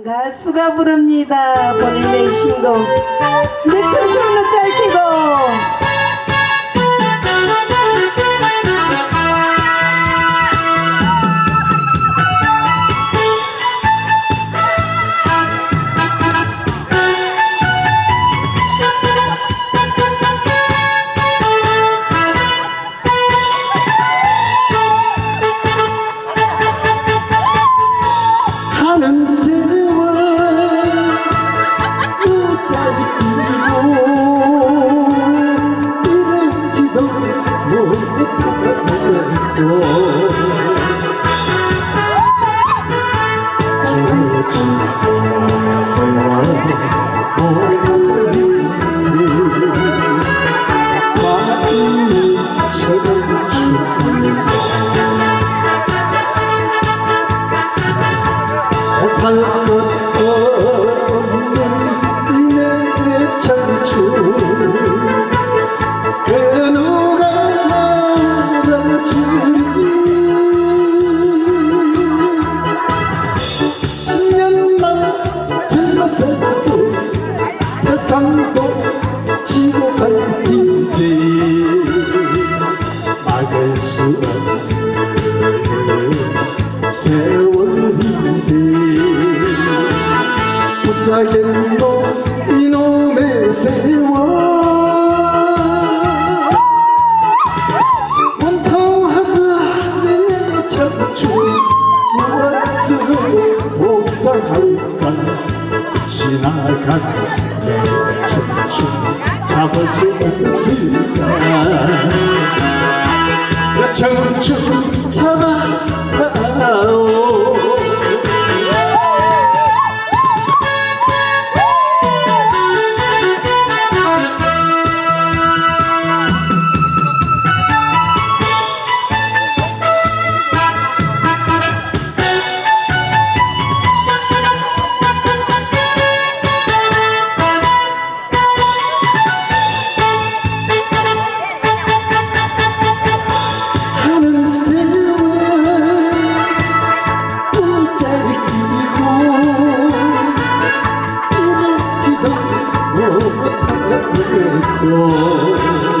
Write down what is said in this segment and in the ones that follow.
한 가수가 부릅니다. 본인의 신곡 내 청춘은 짧기고 마 내 청춘 잡아오 이럴지도 못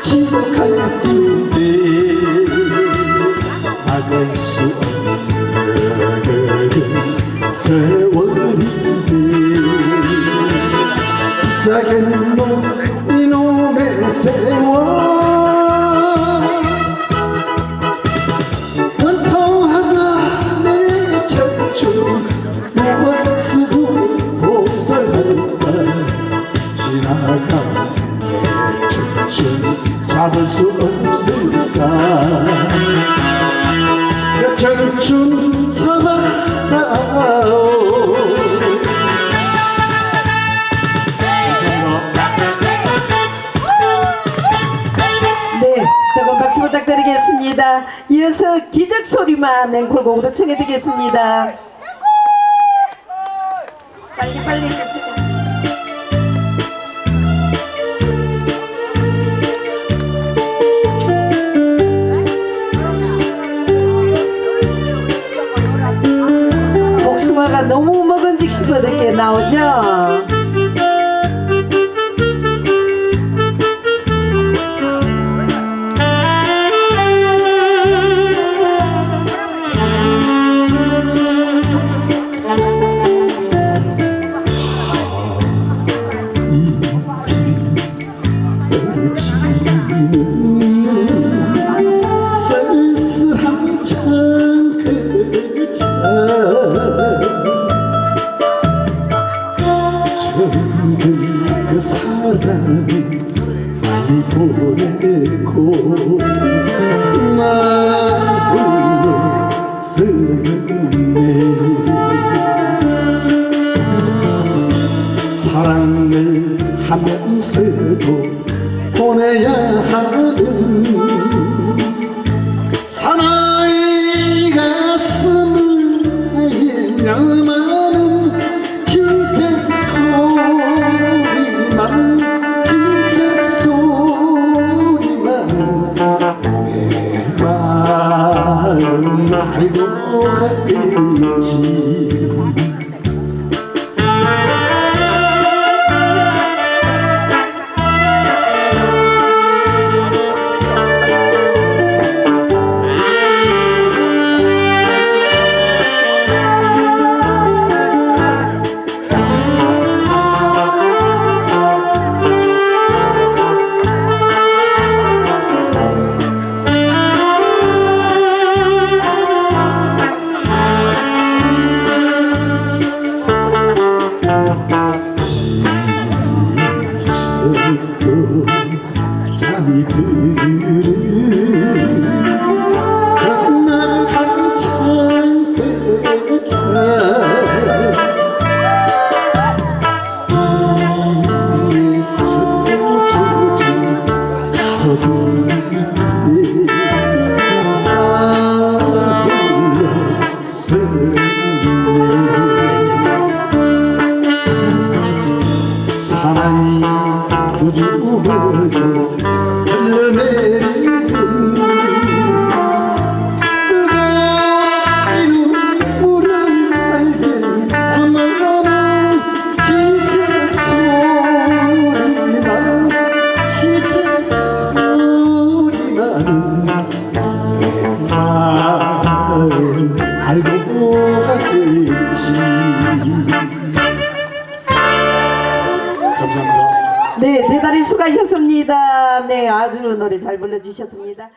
지독할 텐데 막을 수 없는 세월 수내 청춘 잡아다오 네, 뜨거운 박수 부탁드리겠습니다. 이어서 기적 소리만 앵콜곡으로 청해드리겠습니다. 빨리 빨리 해주세요. 너무 먹은직스럽게 나오죠? 사랑을 하면서도 보내야 하는 이 들은 정말 한참 그자 잊혀도 젖은 하루 밑에 나 홀로 서네 사나이 두주먹을 흘 네, 대단히 수고하셨습니다. 네, 아주 노래 잘 불러주셨습니다.